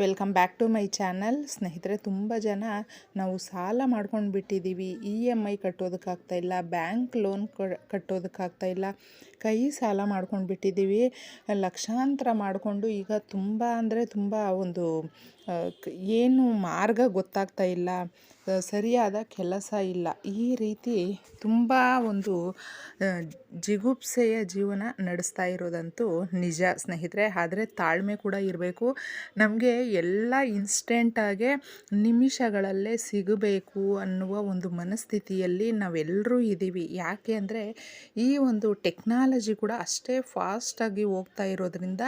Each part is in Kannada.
Welcome back to my channel. ಸ್ನೇಹಿತರೆ, ತುಂಬ ಜನ ನಾವು ಸಾಲ ಮಾಡ್ಕೊಂಡು ಬಿಟ್ಟಿದ್ದೀವಿ. ಇ ಎಂ ಐ ಕಟ್ಟೋದಕ್ಕಾಗ್ತಾ ಇಲ್ಲ, ಬ್ಯಾಂಕ್ ಲೋನ್ ಕಟ್ಟೋದಕ್ಕಾಗ್ತಾ ಇಲ್ಲ. ಕೈ ಸಾಲ ಮಾಡ್ಕೊಂಡು ಬಿಟ್ಟಿದ್ದೀವಿ. ಲಕ್ಷಾಂತರ ಮಾಡಿಕೊಂಡು ಈಗ ತುಂಬ ಅಂದರೆ ತುಂಬ ಒಂದು ಏನು ಮಾರ್ಗ ಗೊತ್ತಾಗ್ತಾ ಇಲ್ಲ. ಸರಿಯಾದ ಕೆಲಸ ಇಲ್ಲ. ಈ ರೀತಿ ತುಂಬ ಒಂದು ಜಿಗುಪ್ಸೆಯ ಜೀವನ ನಡೆಸ್ತಾ ಇರೋದಂತೂ ನಿಜ ಸ್ನೇಹಿತರೆ. ಆದರೆ ತಾಳ್ಮೆ ಕೂಡ ಇರಬೇಕು. ನಮಗೆ ಎಲ್ಲ ಇನ್ಸ್ಟೆಂಟಾಗೆ ನಿಮಿಷಗಳಲ್ಲೇ ಸಿಗಬೇಕು ಅನ್ನುವ ಒಂದು ಮನಸ್ಥಿತಿಯಲ್ಲಿ ನಾವೆಲ್ಲರೂ ಇದ್ದೀವಿ ಯಾಕೆ ಅಂದರೆ ಈ ಒಂದು ಟೆಕ್ನಾಲಜಿ ಕೂಡ ಅಷ್ಟೇ ಫಾಸ್ಟಾಗಿ ಹೋಗ್ತಾ ಇರೋದ್ರಿಂದ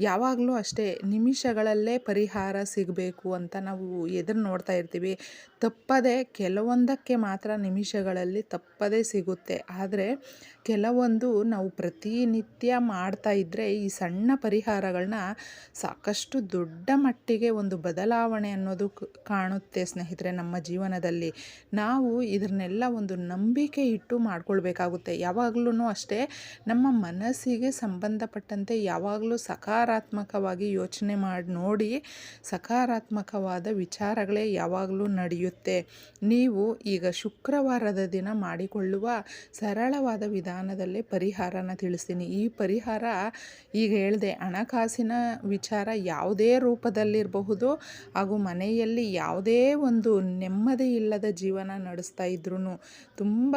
ಯಾವಾಗಲೂ ಅಷ್ಟೇ ನಿಮಿಷಗಳಲ್ಲೇ ಪರಿಹಾರ ಸಿಗಬೇಕು ಅಂತ ನಾವು ಎದುರು ನೋಡ್ತಾ ಇರ್ತೀವಿ. ತಪ್ಪದೆ ಕೆಲವೊಂದಕ್ಕೆ ಮಾತ್ರ ನಿಮಿಷಗಳಲ್ಲಿ ತಪ್ಪದೇ ಸಿಗುತ್ತೆ. ಆದರೆ ಕೆಲವೊಂದು ನಾವು ಪ್ರತಿನಿತ್ಯ ಮಾಡ್ತಾ ಇದ್ದರೆ ಈ ಸಣ್ಣ ಪರಿಹಾರಗಳನ್ನ ಸಾಕಷ್ಟು ದೊಡ್ಡ ಮಟ್ಟಿಗೆ ಒಂದು ಬದಲಾವಣೆ ಅನ್ನೋದು ಕಾಣುತ್ತೆ ಸ್ನೇಹಿತರೆ ನಮ್ಮ ಜೀವನದಲ್ಲಿ. ನಾವು ಇದನ್ನೆಲ್ಲ ಒಂದು ನಂಬಿಕೆ ಇಟ್ಟು ಮಾಡ್ಕೊಳ್ಬೇಕಾಗುತ್ತೆ. ಯಾವಾಗಲೂ ಅಷ್ಟೇ ನಮ್ಮ ಮನಸ್ಸಿಗೆ ಸಂಬಂಧಪಟ್ಟಂತೆ ಯಾವಾಗಲೂ ಸಕಾರಾತ್ಮಕವಾಗಿ ಯೋಚನೆ ಮಾಡಿ, ನೋಡಿ ಸಕಾರಾತ್ಮಕವಾದ ವಿಚಾರಗಳೇ ಯಾವಾಗಲೂ ನಡೆಯುತ್ತೆ. ನೀವು ಈಗ ಶುಕ್ರವಾರದ ದಿನ ಮಾಡಿಕೊಳ್ಳುವ ಸರಳವಾದ ವಿಧಾನದಲ್ಲೇ ಪರಿಹಾರನ ತಿಳಿಸ್ತೀನಿ. ಈ ಪರಿಹಾರ ಈಗ ಹೇಳಿದೆ, ಹಣಕಾಸಿನ ವಿಚಾರ ಯಾವುದೇ ರೂಪದಲ್ಲಿರಬಹುದು, ಹಾಗೂ ಮನೆಯಲ್ಲಿ ಯಾವುದೇ ಒಂದು ನೆಮ್ಮದಿ ಇಲ್ಲದ ಜೀವನ ನಡೆಸ್ತಾ ಇದ್ರೂ ತುಂಬ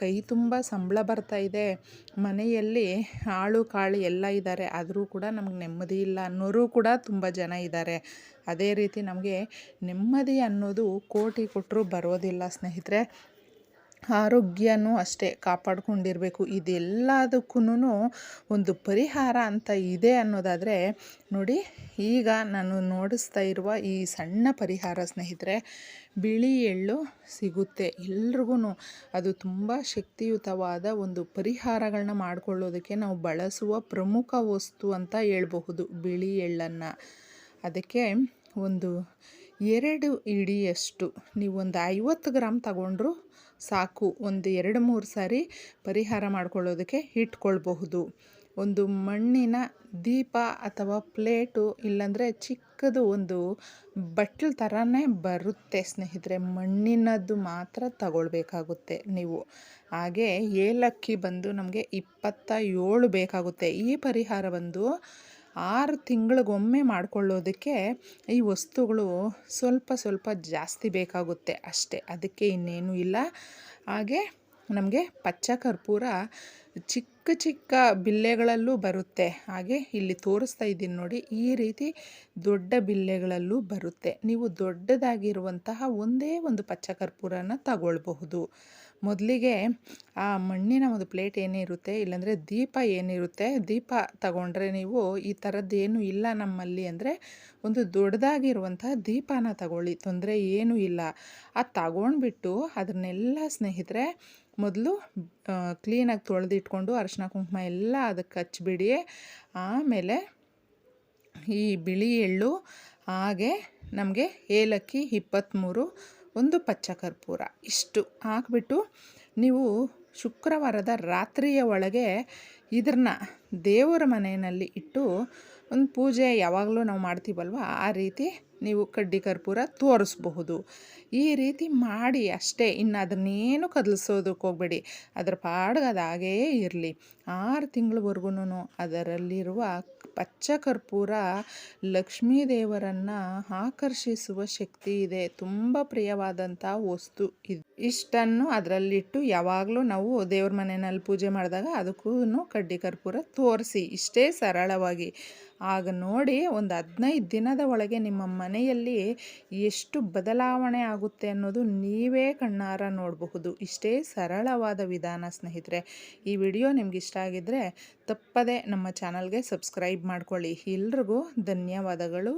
ಕೈ ತುಂಬ ಸಂಬಳ ಬರ್ತಾ ಇದೆ. ಮನೆಯಲ್ಲಿ ಆಳು ಕಾಳು ಎಲ್ಲ ಇದ್ದಾರೆ ಆದರೂ ಕೂಡ ನಮಗೆ ನೆಮ್ಮದಿ ಇಲ್ಲ ಅನ್ನೋರು ಕೂಡ ತುಂಬ ಜನ ಇದ್ದಾರೆ ಅದೇ ರೀತಿ ನಮಗೆ ನೆಮ್ಮದಿ ಅನ್ನೋದು ಕೋಟಿ ಕೊಟ್ಟರು ಬರೋದಿಲ್ಲ ಸ್ನೇಹಿತರೆ. ಆರೋಗ್ಯನೂ ಅಷ್ಟೇ ಕಾಪಾಡ್ಕೊಂಡಿರಬೇಕು. ಇದೆಲ್ಲದಕ್ಕೂ ಒಂದು ಪರಿಹಾರ ಅಂತ ಇದೆ ಅನ್ನೋದಾದರೆ, ನೋಡಿ, ಈಗ ನಾನು ನೋಡಿಸ್ತಾ ಇರುವ ಈ ಸಣ್ಣ ಪರಿಹಾರ ಸ್ನೇಹಿತರೆ, ಬಿಳಿ ಎಳ್ಳು ಸಿಗುತ್ತೆ. ಎಲ್ರಿಗೂ ಅದು ತುಂಬ ಶಕ್ತಿಯುತವಾದ ಒಂದು ಪರಿಹಾರಗಳನ್ನ ಮಾಡಿಕೊಳ್ಳೋದಕ್ಕೆ ನಾವು ಬಳಸುವ ಪ್ರಮುಖ ವಸ್ತು ಅಂತ ಹೇಳ್ಬಹುದು, ಬಿಳಿ ಎಳ್ಳನ್ನು. ಅದಕ್ಕೆ ಒಂದು ಎರಡು ಇಡಿಯಷ್ಟು ನೀವು ಒಂದು ಐವತ್ತು ಗ್ರಾಮ್ ತಗೊಂಡ್ರು ಸಾಕು. ಒಂದು ಎರಡು ಮೂರು ಸಾರಿ ಪರಿಹಾರ ಮಾಡ್ಕೊಳ್ಳೋದಕ್ಕೆ ಇಟ್ಕೊಳ್ಬಹುದು. ಒಂದು ಮಣ್ಣಿನ ದೀಪ ಅಥವಾ ಪ್ಲೇಟು ಇಲ್ಲಾಂದರೆ ಚಿಕ್ಕದು ಒಂದು ಬಟ್ಲು ಥರನೇ ಬರುತ್ತೆ ಸ್ನೇಹಿತರೆ. ಮಣ್ಣಿನದ್ದು ಮಾತ್ರ ತಗೊಳ್ಬೇಕಾಗುತ್ತೆ ನೀವು. ಹಾಗೆ ಏಲಕ್ಕಿ ಬಂದು ನಮಗೆ ಇಪ್ಪತ್ತ ಏಳು ಬೇಕಾಗುತ್ತೆ. ಈ ಪರಿಹಾರ ಬಂದು ಆರು ತಿಂಗಳಿಗೊಮ್ಮೆ ಮಾಡಿಕೊಳ್ಳೋದಕ್ಕೆ ಈ ವಸ್ತುಗಳು ಸ್ವಲ್ಪ ಸ್ವಲ್ಪ ಜಾಸ್ತಿ ಬೇಕಾಗುತ್ತೆ ಅಷ್ಟೇ. ಅದಕ್ಕೆ ಇನ್ನೇನು ಇಲ್ಲ. ಹಾಗೆ ನಮಗೆ ಪಚ್ಚ ಕರ್ಪೂರ ಚಿಕ್ಕ ಚಿಕ್ಕ ಬಿಲ್ಲೆಗಳಲ್ಲೂ ಬರುತ್ತೆ. ಹಾಗೆ ಇಲ್ಲಿ ತೋರಿಸ್ತಾ ಇದ್ದೀನಿ ನೋಡಿ, ಈ ರೀತಿ ದೊಡ್ಡ ಬಿಲ್ಲೆಗಳಲ್ಲೂ ಬರುತ್ತೆ. ನೀವು ದೊಡ್ಡದಾಗಿರುವಂತಹ ಒಂದೇ ಒಂದು ಪಚ್ಚ ಕರ್ಪೂರನ ತಗೊಳ್ಬಹುದು. ಮೊದಲಿಗೆ ಆ ಮಣ್ಣಿನ ಒಂದು ಪ್ಲೇಟ್ ಏನಿರುತ್ತೆ, ಇಲ್ಲಾಂದರೆ ದೀಪ ಏನಿರುತ್ತೆ, ದೀಪ ತಗೊಂಡ್ರೆ ನೀವು ಈ ಥರದ್ದೇನು ಇಲ್ಲ ನಮ್ಮಲ್ಲಿ ಅಂದರೆ ಒಂದು ದೊಡ್ಡದಾಗಿರುವಂತಹ ದೀಪನ ತಗೊಳ್ಳಿ, ತೊಂದರೆ ಏನೂ ಇಲ್ಲ. ಅದು ತಗೊಂಡ್ಬಿಟ್ಟು ಅದನ್ನೆಲ್ಲ ಸ್ನೇಹಿತರೆ, ಮೊದಲು ಕ್ಲೀನಾಗಿ ತೊಳೆದಿಟ್ಕೊಂಡು ಅರಶಿನ ಕುಂಕುಮ ಎಲ್ಲ ಅದಕ್ಕೆ ಹಚ್ಬಿಡಿ. ಆಮೇಲೆ ಈ ಬಿಳಿ ಎಳ್ಳು, ಹಾಗೆ ನಮಗೆ ಏಲಕ್ಕಿ ಇಪ್ಪತ್ತ್ಮೂರು, ಒಂದು ಪಚ್ಚ ಕರ್ಪೂರ ಇಷ್ಟು ಹಾಕ್ಬಿಟ್ಟು ನೀವು ಶುಕ್ರವಾರದ ರಾತ್ರಿಯ ಒಳಗೆ ಇದನ್ನ ದೇವರ ಮನೆಯಲ್ಲಿ ಇಟ್ಟು ಒಂದು ಪೂಜೆ ಯಾವಾಗಲೂ ನಾವು ಮಾಡ್ತೀವಲ್ವ? ಆ ರೀತಿ ನೀವು ಕಡ್ಡಿ ಕರ್ಪೂರ ತೋರಿಸ್ಬಹುದು. ಈ ರೀತಿ ಮಾಡಿ ಅಷ್ಟೇ. ಇನ್ನು ಅದನ್ನೇನು ಕದಲಿಸೋದಕ್ಕೆ ಹೋಗಬೇಡಿ. ಅದರ ಪಾಡ್ಗೆ ಅದಾಗೇ ಇರಲಿ. ಆರು ತಿಂಗಳವರೆಗೂ ಅದರಲ್ಲಿರುವ ಪಚ್ಚ ಕರ್ಪೂರ ಲಕ್ಷ್ಮೀ ದೇವರನ್ನು ಆಕರ್ಷಿಸುವ ಶಕ್ತಿ ಇದೆ. ತುಂಬ ಪ್ರಿಯವಾದಂಥ ವಸ್ತು ಇದು. ಇಷ್ಟನ್ನು ಅದರಲ್ಲಿಟ್ಟು ಯಾವಾಗಲೂ ನಾವು ದೇವ್ರ ಮನೆಯಲ್ಲಿ ಪೂಜೆ ಮಾಡಿದಾಗ ಅದಕ್ಕೂ ಕಡ್ಡಿ ಕರ್ಪೂರ ತೋರಿಸಿ. ಇಷ್ಟೇ ಸರಳವಾಗಿ. ಆಗ ನೋಡಿ ಒಂದು ಹದಿನೈದು ದಿನದ ಒಳಗೆ ನಿಮ್ಮ ಮನೆಯಲ್ಲಿ ಎಷ್ಟು ಬದಲಾವಣೆ ಆಗುತ್ತೆ ಅನ್ನೋದು ನೀವೇ ಕಣ್ಣಾರ ನೋಡಬಹುದು. ಇಷ್ಟೇ ಸರಳವಾದ ವಿಧಾನ ಸ್ನೇಹಿತರೆ. ಈ ವಿಡಿಯೋ ನಿಮ್ಗೆ ಇಷ್ಟ ಆಗಿದ್ದರೆ ತಪ್ಪದೆ ನಮ್ಮ ಚಾನಲ್ಗೆ ಸಬ್ಸ್ಕ್ರೈಬ್ ಮಾಡ್ಕೊಳ್ಳಿ. ಎಲ್ರಿಗೂ ಧನ್ಯವಾದಗಳು.